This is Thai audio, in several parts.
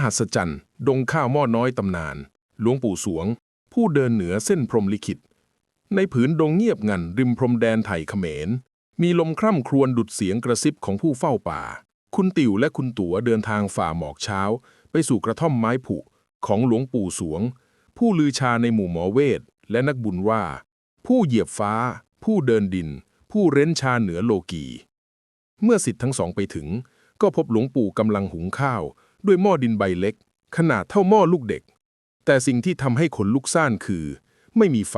หัศจรรย์ ดงข้าวหม้อน้อยตำนาน หลวงปู่สวง ผู้เดินเหนือเส้นพรมลิขิต ในผืนดงเงียบงันริมพรมแดนไทยเขมร มีลมคร่ำครวญดุดเสียงกระซิบของผู้เฝ้าป่า คุณติ๋วและคุณตั๋วเดินทางฝ่าหมอกเช้า ไปสู่กระท่อมไม้ผุของหลวงปู่สวง ผู้ลือชาในหมู่หมอเวทและนักบุญว่า ผู้เหยียบฟ้า ผู้เดินดิน ผู้เร้นชาเหนือโลกี เมื่อสิทธิ์ทั้งสองไปถึง ก็พบหลวงปู่กำลังหุงข้าว ด้วยหม้อดินใบเล็ก ขนาดเท่าหม้อลูกเด็ก แต่สิ่งที่ทำให้ขนลุกซ่านคือ ไม่มีไฟ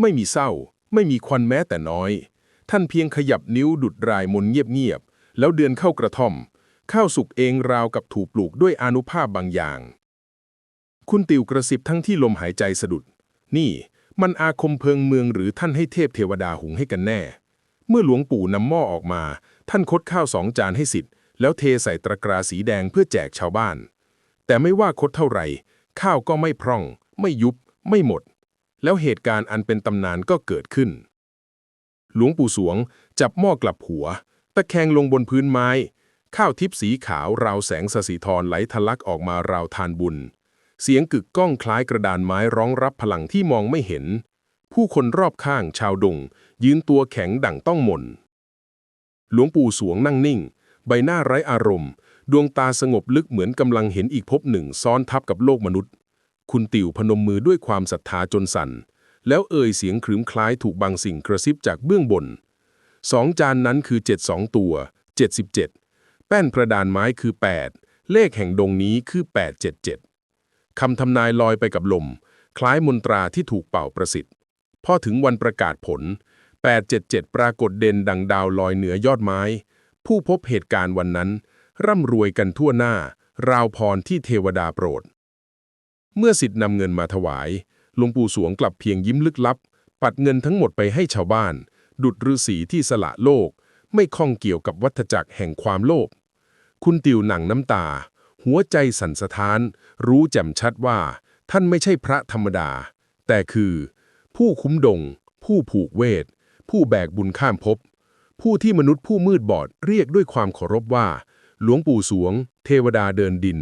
ไม่มีเศร้า ไม่มีควันแม้แต่น้อย ท่านเพียงขยับนิ้วดุดรายมนเงียบๆแล้วเดินเข้ากระท่อม ข้าวสุกเองราวกับถูกปลูกด้วยอนุภาพบางอย่าง คุณติวกระซิบทั้งที่ลมหายใจสะดุด นี่มันอาคมเพิงเมืองหรือท่านให้เทพเทวดาหุงให้กันแน่ เมื่อหลวงปู่นำหม้อออกมา ท่านคดข้าวสองจานให้สิทธิ์ แล้วเทใส่ตะกร้าสีแดงเพื่อแจกชาวบ้าน แต่ไม่ว่าคดเท่าไหร่ ข้าวก็ไม่พร่อง ไม่ยุบ ไม่หมด แล้วเหตุการณ์อันเป็นตำนานก็เกิดขึ้น หลวงปู่สวงจับหม้อกลับหัว ตะแคงลงบนพื้นไม้ ข้าวทิพย์สีขาวราวแสงสสีทรไหลทะลักออกมาราวทานบุญ เสียงกึกก้องคล้ายกระดานไม้ร้องรับพลังที่มองไม่เห็น ผู้คนรอบข้างชาวดง ยืนตัวแข็งดั่งต้องมนหลวงปู่สวงนั่งนิ่ง ใบหน้าไร้อารมณ์ ดวงตาสงบลึกเหมือนกำลังเห็นอีกภพหนึ่งซ้อนทับกับโลกมนุษย์ คุณติวพนมมือด้วยความศรัทธาจนสั่น แล้วเอ่ยเสียงครึ้มคล้ายถูกบางสิ่งกระซิบจากเบื้องบนสองจานนั้นคือ 72 ตัว 77 แป้นกระดานไม้คือ 8 เลขแห่งดงนี้คือ 877 คำทำนายลอยไปกับลม คล้ายมนตราที่ถูกเป่าประสิทธิ์ พอถึงวันประกาศผล 877 ปรากฏเด่นดังดาวลอยเหนือยอดไม้ ผู้พบเหตุการณ์วันนั้น ร่ำรวยกันทั่วหน้า ราวพรที่เทวดาโปรด เมื่อสิทธิ์นำเงินมาถวายหลวงปู่สวงกลับเพียงยิ้มลึกลับ ปัดเงินทั้งหมดไปให้ชาวบ้าน ดุดฤาษีที่สละโลก ไม่ข้องเกี่ยวกับวัฏจักรแห่งความโลภคุณติวหนังน้ำตา หัวใจสั่นสะท้าน รู้แจ่มชัดว่า ท่านไม่ใช่พระธรรมดา แต่คือ ผู้คุ้มดง ผู้ผูกเวท ผู้แบกบุญข้ามภพ ผู้ที่มนุษย์ผู้มืดบอดเรียกด้วยความเคารพว่า หลวงปู่สวง เทวดาเดินดิน